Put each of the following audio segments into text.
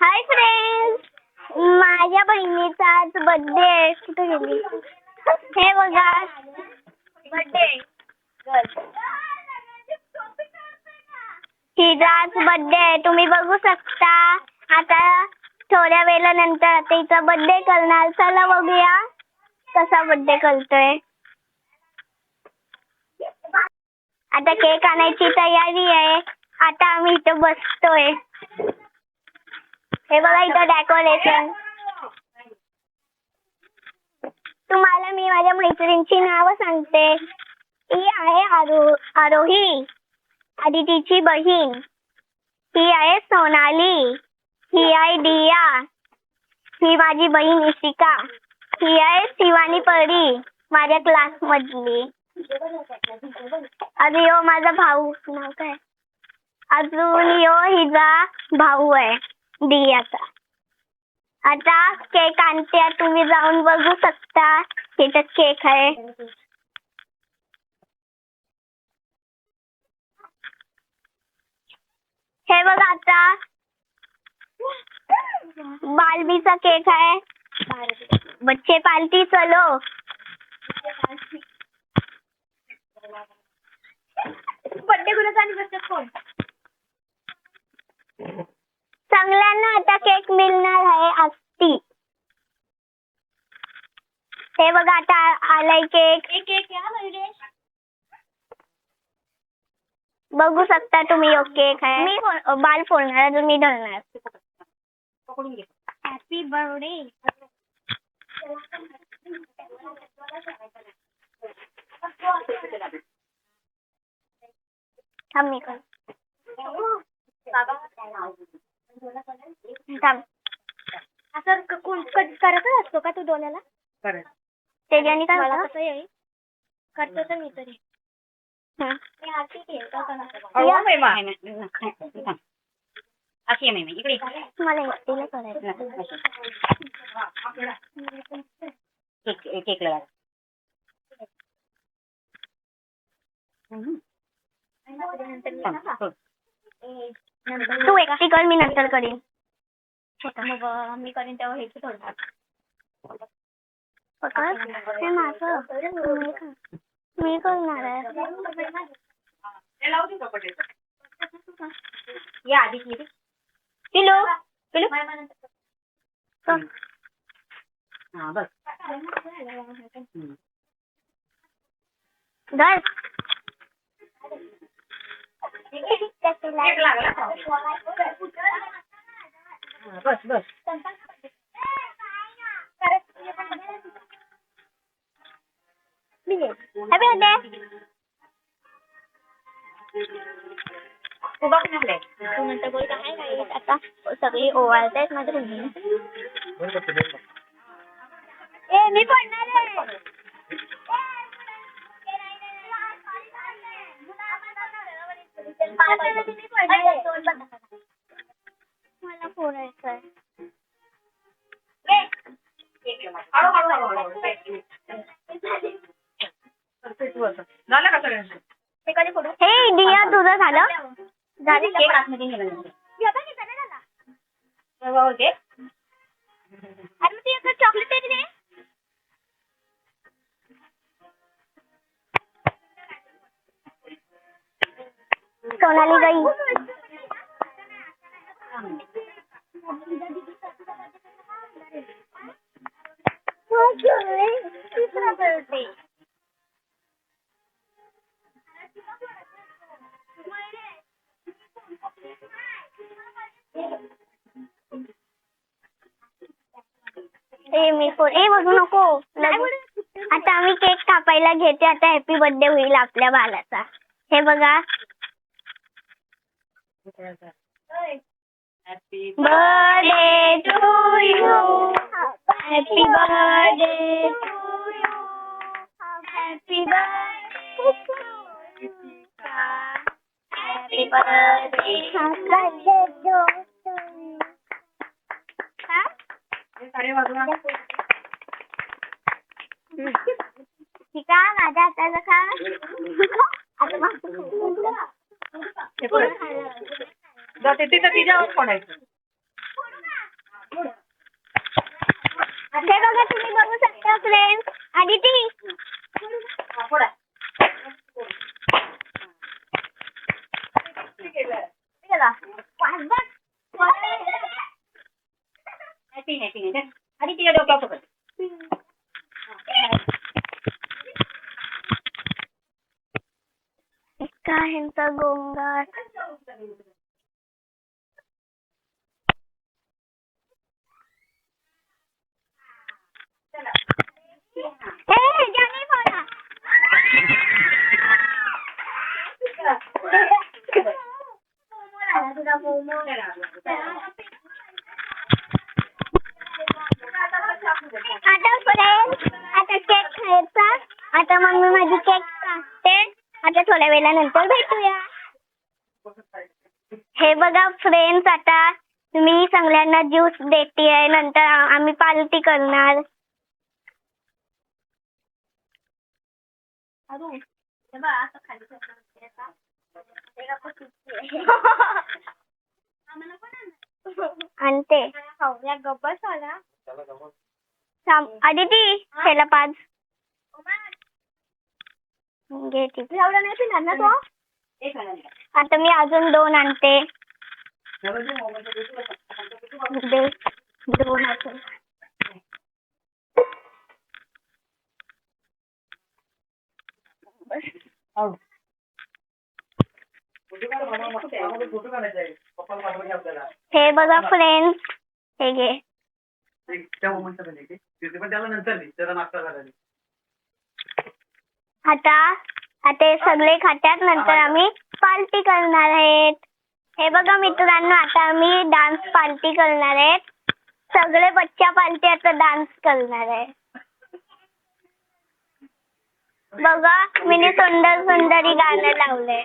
Hi friends माझ्या बहिणीचा आज बर्थडे आहे. कुठे गेली? हे बघा. बर्थडे तिचा आज बर्थडे आहे. तुम्ही बघू शकता. आता थोड्या वेळानंतर आता हिचा बर्थडे करणार. चला बघूया कसा बर्थडे करतोय. आता केक आणायची तयारी आहे. आता आम्ही इथं बसतोय. हे बघा इथं डेकोरेशन तुम्हाला मी माझ्या मैत्रिणीची नावं सांगते. ही आहे आरो आरोही. आदितीची बहीण. ही आहे सोनाली. ही आहे दिया. ही माझी बहीण इशिका. ही आहे शिवानी परी माझ्या क्लास मधली. अजून यो माझा भाऊ. नाव काय? अजून यो हिचा भाऊ आहे. दियाचा आता केक आणते तुम्ही जाऊन बघू शकता. इथं केक आहे. हे बघा आता. बालबीचा केक आहे. बच्चे पालती, चलो. बड्डे कुणाचा आणि बच्चे कोण चांगल्यांना आता केक मिळणार आहे आस्ती. हे बघा आता आलाय केक बघू शकता तुम्ही यो केक आहे. मी बाल फोडणार मी ढळणार हॅपी बर्थडे थांब मी कर थांब. असं क- कोण- कधी करतच असतो का तू डोल्याला त्याच्याने काय मला? कसं येईल? करतो तर मी तरी. हं. अहो, महिमा. अशी आहे महिमा इकडे मला एकटीला करायचं केक तू एकटी कर मी नंतर करीन. मग मी करीन तेव्हा हे थोडं पकड हे माझं. मी कर- मी करणार आहे. या. हा बस. हम्म. धर केक लागला हा, बस बस हॅपी बर्थडे उभा पण आपले तू नंतर बोल काय काय आता सगळी ओवाळतायत माझ्या बहिणी ए मी पडणार आहे मला फोडायचं आहे झालं का सगळ्यांचं हे दिया तुझं झालं झालं केक आतमध्ये निघाला. केक सोनाली गाई ए मी फोन ए बघू नको. आता आम्ही केक कापायला घेते. आता हॅपी बर्थडे होईल आपल्या बालाचा हे बघा. Birthday to you happy birthday to you happy birthday happy birthday साडे वाजून ठीक आहे माझ्या हाताचं खा आता माझं हे पुढे. जाते तिथं तिच्यावर पडायचं हे बघा तुम्ही बघू शकता फ्रेंड्स आदिती हा, फोडा. किती केलं? चला वाज बघ. नाही, तीन आहे, तीन आहे. दे. आणि तिच्या डोक्यावर पकड. एका ह्यांचा गोंगाट हे जाने फोडा तुझा मोमो आता केक खायचा आता मम्मी माझी केक कापते आता थोड्या वेळानंतर भेटूया हे बघा फ्रेंड्स आता मी सगळ्यांना ज्यूस देते नंतर आम्ही पार्टी करणार. आणते गप्पा थांब आदिती त्याला पाच घे ठीक एवढं नाही पिणार ना तो एक मिनिट. आता मी अजून दोन आणते दोन हो. हे बघा फ्रेंड्स हे घे. आता आता हे सगळे खात्यात. नंतर आम्ही पार्टी करणार आहेत. हे बघा मित्रांनो आता आम्ही डान्स पार्टी करणार आहेत. सगळे बच्चा पार्टी आता डान्स करणार आहे बघा मी सुंदर सुंदरी गाणं लावलंय.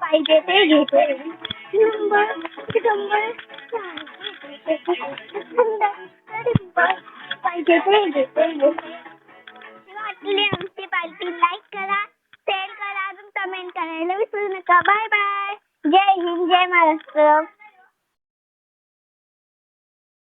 पाहिजे ते घेते पाहिजे ते. घेते वाटली आमची पार्टी लाईक करा शेअर करा अजून कमेंट करायला विसरू नका बाय बाय जय हिंद जय महाराष्ट्र